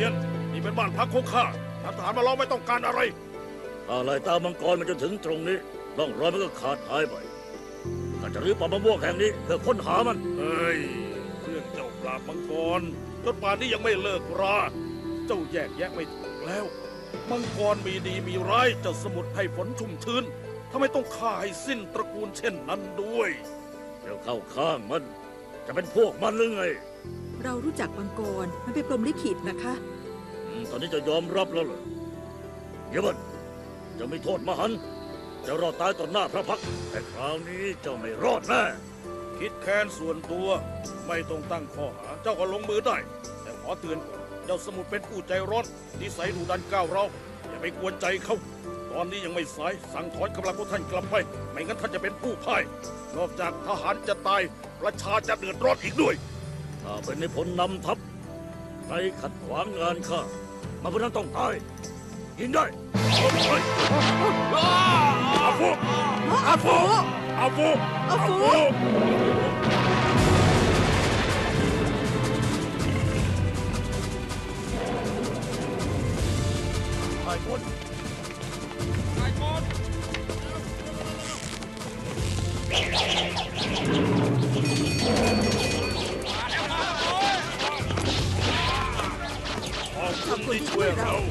ทียน นี่เป็นบ้านพักของข้าถ้าทหารมาล้อมไม่ต้องการอะไรถ้าไล่ตามมังกรมาจนถึงตรงนี้ร่องรอยมันก็ขาดหายไปข้าจะรื้อป่ามะม่วงแห่งนี้เพื่อค้นหามัน เฮ้ย เรื่องเจ้าปราบมังกรจนป่านนี้ยังไม่เลิกรา เจ้าแยกแยะไม่ถูกแล้ว มังกรมีดีมีร้ายเจ้าสมุทรให้ฝนชุ่มชื้นทำไมต้องฆ่าให้สิ้นตระกูลเช่นนั้นด้วยเดี๋ยวเข้าข้างมัน จะเป็นพวกมันหรือไง เรารู้จักมังกร มันเป็นพรหมลิขิตนะคะ อืมตอนนี้จะยอมรับแล้วเหรอเดี๋ยวมันจะไม่โทษมหันต์จะรอดตายต่อหน้าพระพักตร์แต่คราวนี้เจ้าไม่รอดแน่ คิดแค้นส่วนตัวไม่ต้องตั้งข้อหา เจ้าก็ลงมือได้ แต่ขอเตือนก่อนเจ้าสมุทรเป็นผู้ใจร้อนนิสัยดุดันก้าวเราวอย่าไปกวนใจเขา ตอนนี้ยังไม่สายสั่งถอนกำลังพวกท่านกลับไป ไม่งั้นท่านจะเป็นผู้พ่าย นอกจากทหารจะตาย ประชาจะเดือดร้อนอีกด้วย ถ้าเป็นในพลนำทัพใครขัดขวางงานข้ามาพวกนั้นต้องตายยิงได้อาฟูอาฟูอาฟูอาฟูตายคนขอบคุณที่ช่ว Sleep well. No.